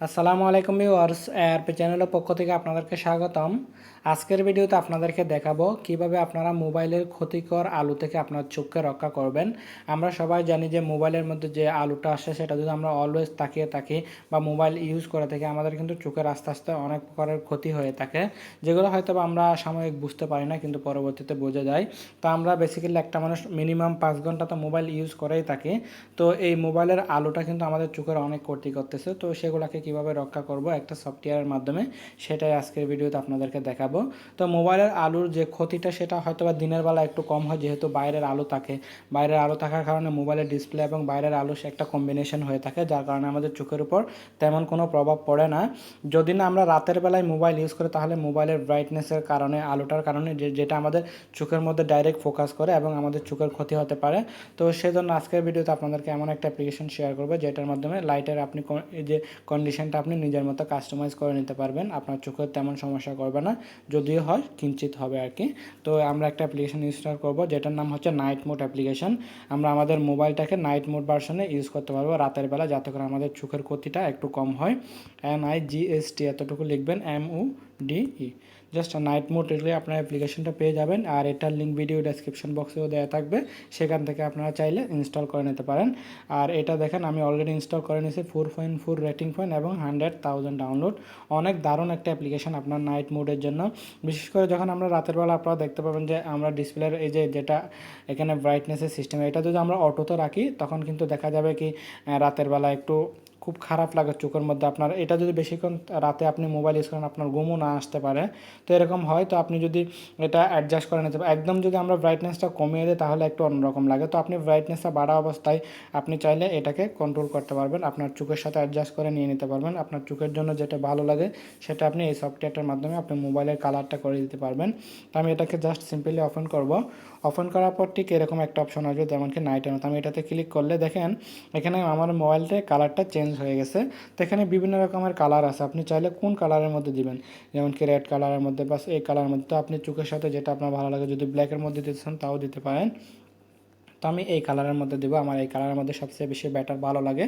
আসসালামু আলাইকুম viewers ARP চ্যানেলের পক্ষ থেকে আপনাদেরকে স্বাগতম। আজকের ভিডিওতে আপনাদেরকে দেখাবো কীভাবে আপনারা মোবাইলের ক্ষতিকর আলু থেকে আপনার চোখকে রক্ষা করবেন। আমরা সবাই জানি যে মোবাইলের মধ্যে যে আলুটা আসে, সেটা যদি আমরা অলওয়েজ তাকিয়ে থাকি বা মোবাইল ইউজ করে থাকি, আমাদের কিন্তু চোখের আস্তে আস্তে অনেক প্রকারের ক্ষতি হয়ে থাকে, যেগুলো হয়তো আমরা সাময়িক বুঝতে পারি না, কিন্তু পরবর্তীতে বোঝা যায়। তো আমরা বেসিক্যালি একটা মানুষ মিনিমাম পাঁচ ঘণ্টা তো মোবাইল ইউজ করেই থাকি। তো এই মোবাইলের আলুটা কিন্তু আমাদের চোখের অনেক ক্ষতি করতেছে। তো সেগুলোকে কীভাবে রক্ষা করব একটা সফটওয়্যারের মাধ্যমে, সেটাই আজকের ভিডিওতে আপনাদেরকে দেখাবো। তো মোবাইলের আলুর যে ক্ষতিটা, সেটা হয়তো বা দিনের বেলা একটু কম হয়, যেহেতু বাইরের আলো থাকে। বাইরের আলো থাকার কারণে মোবাইলের ডিসপ্লে এবং বাইরের আলো সে একটা কম্বিনেশন হয়ে থাকে, যার কারণে আমাদের চোখের উপর তেমন কোনো প্রভাব পড়ে না। যদি না আমরা রাতের বেলায় মোবাইল ইউজ করি, তাহলে মোবাইলের ব্রাইটনেসের কারণে, আলোটার কারণে যে, যেটা আমাদের চোখের মধ্যে ডাইরেক্ট ফোকাস করে এবং আমাদের চোখের ক্ষতি হতে পারে। তো সেজন্য আজকের ভিডিওতে আপনাদেরকে এমন একটা অ্যাপ্লিকেশন শেয়ার করব, যেটার মাধ্যমে লাইটের আপনি যে এই যে আপনি নিজের মতো কাস্টমাইজ করে নিতে পারবেন। আপনার চোখের তেমন সমস্যা করবে না, যদিও হয় কিঞ্চিত হবে আর কি। তো আমরা একটা অ্যাপ্লিকেশন ইনস্টল করব, যেটার নাম হচ্ছে নাইট মোড অ্যাপ্লিকেশন আমরা আমাদের মোবাইলটাকে নাইট মোড ভার্সনে ইউজ করতে পারব। রাতের বেলা, যাতে করে আমাদের চোখের ক্ষতিটা একটু কম হয়। M I G S T এতটুকু লিখবেন M O D E just night mode লিখলে আপনার অ্যাপ্লিকেশনটা পেয়ে যাবেন, আর এটার লিঙ্ক ভিডিও ডেসক্রিপশন বক্সেও দেওয়া থাকবে। সেখান থেকে আপনারা চাইলে ইনস্টল করে নিতে পারেন। আর এটা দেখেন, আমি অলরেডি ইনস্টল করে নিয়েছি four point four rating point এবং হান্ড্রেড থাউজেন্ড ডাউনলোড অনেক দারুণ একটা অ্যাপ্লিকেশন আপনার নাইট মোডের জন্য। বিশেষ করে যখন আমরা রাতের বেলা আপনারা দেখতে পাবেন যে আমরা ডিসপ্লের এই যে যেটা এখানে ব্রাইটনেসের সিস্টেম এটা যদি আমরা অটোতে রাখি, তখন কিন্তু দেখা যাবে কি রাতের বেলা একটু খুব খারাপ লাগে চোখের মধ্যে। আপনার এটা যদি বেশিক্ষণ রাতে আপনি মোবাইল ইউজ করেন, আপনার ঘুমও না আসতে পারে। তো এরকম হয়, তো আপনি যদি এটা অ্যাডজাস্ট করে নিতে পারেন। একদম যদি আমরা ব্রাইটনেসটা কমিয়ে দিই, তাহলে একটু অন্যরকম লাগে। তো আপনি ব্রাইটনেসটা বাড়া অবস্থায় আপনি চাইলে এটাকে কন্ট্রোল করতে পারবেন। আপনার চোখের সাথে অ্যাডজাস্ট করে নিয়ে নিতে পারবেন। আপনার চোখের জন্য যেটা ভালো লাগে, সেটা আপনি এই সফটওয়্যারটার মাধ্যমে আপনি মোবাইলের কালারটা করে দিতে পারবেন। তো আমি এটাকে জাস্ট সিম্পলি ওপেন করব। ওপেন করার পর ঠিক এরকম একটা অপশন আসবে যেমন কি নাইটের মতো। আমি এটাতে ক্লিক করলে দেখেন, এখানে আমার মোবাইলটা কালারটা চেঞ্জ হয়ে গেছে। তো এখানে বিভিন্ন রকমের কালার আছে। আপনি চাইলে কোন কালারের মধ্যে দিবেন? যেমন কি রেড কালারের মধ্যে বা এই কালারের মধ্যে। তো আপনি চোখের সাথে যেটা আপনার ভালো লাগে, যদি ব্ল্যাকের মধ্যে দিতে চান, তাও দিতে পারেন। তো আমি এই কালারের মধ্যে দেবো। আমার এই কালারের মধ্যে সবচেয়ে বেশি ব্যাটার ভালো লাগে।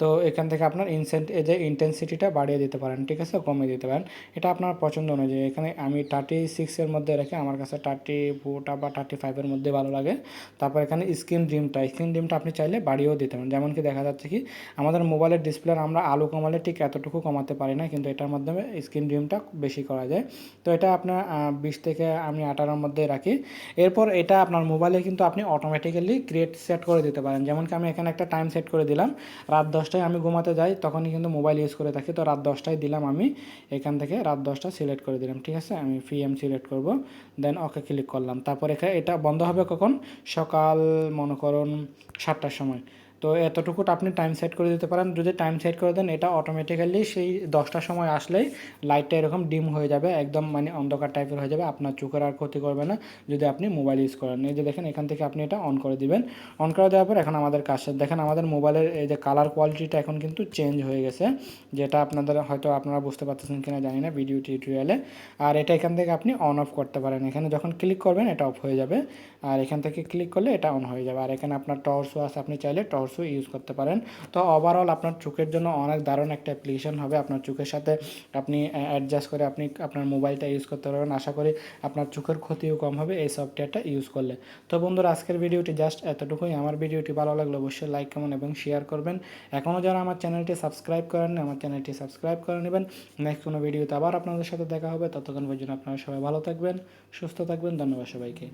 তো এখান থেকে আপনার ইনসেন্ট যে ইন্টেন্সিটিটা বাড়িয়ে দিতে পারেন, ঠিক আছে? কমিয়ে দিতে পারেন। এটা আপনার পছন্দ অনুযায়ী এখানে আমি থার্টি সিক্সের মধ্যে রেখে আমার কাছে থার্টি ফোরটা বা থার্টি ফাইভের মধ্যে ভালো লাগে। তারপর এখানে স্ক্রিন ডিমটা স্ক্রিন ডিমটা আপনি চাইলে বাড়িয়েও দিতে পারেন। যেমন কি দেখা যাচ্ছে কি, আমাদের মোবাইলের ডিসপ্লের আমরা আলো কমালে ঠিক এতটুকু কমাতে পারি না, কিন্তু এটার মাধ্যমে স্ক্রিন ডিমটা বেশি করা যায়। তো এটা আপনার বিশ থেকে আমি আঠারোর মধ্যে রাখি। এরপর এটা আপনার মোবাইলে কিন্তু আপনি অটোমেটিক্যালি ক্রিয়েট সেট করে দিতে পারেন। যেমন কি আমি এখানে একটা টাইম সেট করে দিলাম, রাত দশটায় আমি ঘুমাতে যাই, তখনই কিন্তু মোবাইল ইউজ করে থাকি। তো রাত দশটায় দিলাম আমি, এখান থেকে রাত দশটা সিলেক্ট করে দিলাম, ঠিক আছে? আমি পিএম সিলেক্ট করব দেন ওকে ক্লিক করলাম। তারপর এটা বন্ধ হবে কখন? সকাল, মনে করুন, সাতটার সময়। তো এতটুকু আপনি টাইম সেট করে দিতে পারেন। যদি টাইম সেট করে দেন, এটা অটোমেটিক্যালি সেই দশটার সময় আসলেই লাইটটা এরকম ডিম হয়ে যাবে, একদম মানে অন্ধকার টাইপের হয়ে যাবে। আপনার চোখের আর ক্ষতি করবে না, যদি আপনি মোবাইল ইউজ করেন। এই যে দেখেন, এখান থেকে আপনি এটা অন করে দিবেন। অন করে দেওয়ার পর এখন আমাদের কাজ। দেখেন, আমাদের মোবাইলের এই যে কালার কোয়ালিটিটা এখন কিন্তু চেঞ্জ হয়ে গেছে, যেটা আপনাদের হয়তো আপনারা বুঝতে পারতেছেন কিনা জানি না ভিডিও টিউটোরিয়ালে আর এটা এখান থেকে আপনি অন অফ করতে পারেন। এখানে যখন ক্লিক করবেন, এটা অফ হয়ে যাবে। আর এখান থেকে ক্লিক করলে এটা অন হয়ে যাবে। আর এখানে আপনার টর্চও আছে, আপনি চাইলে টর্চও ইউজ করতে পারেন। তো ওভারঅল আপনার চোখের জন্য অনেক দারুণ একটা অ্যাপ্লিকেশন হবে। আপনার চোখের সাথে আপনি অ্যাডজাস্ট করে আপনি আপনার মোবাইলটা ইউজ করতে পারবেন। আশা করি আপনার চোখের ক্ষতিও কম হবে এই সফটওয়্যারটা ইউজ করলে। তো বন্ধুরা, আজকের ভিডিওটি জাস্ট এতটুকুই। আমার ভিডিওটি ভালো লাগলে অবশ্যই লাইক কমেন্ট এবং শেয়ার করবেন। এখনও যারা আমার চ্যানেলটি সাবস্ক্রাইব করেন আমার চ্যানেলটি সাবস্ক্রাইব করে নেবেন। নেক্সট কোনো ভিডিওতে আবার আপনাদের সাথে দেখা হবে। ততক্ষণ পর্যন্ত আপনারা সবাই ভালো থাকবেন, সুস্থ থাকবেন। ধন্যবাদ সবাইকে।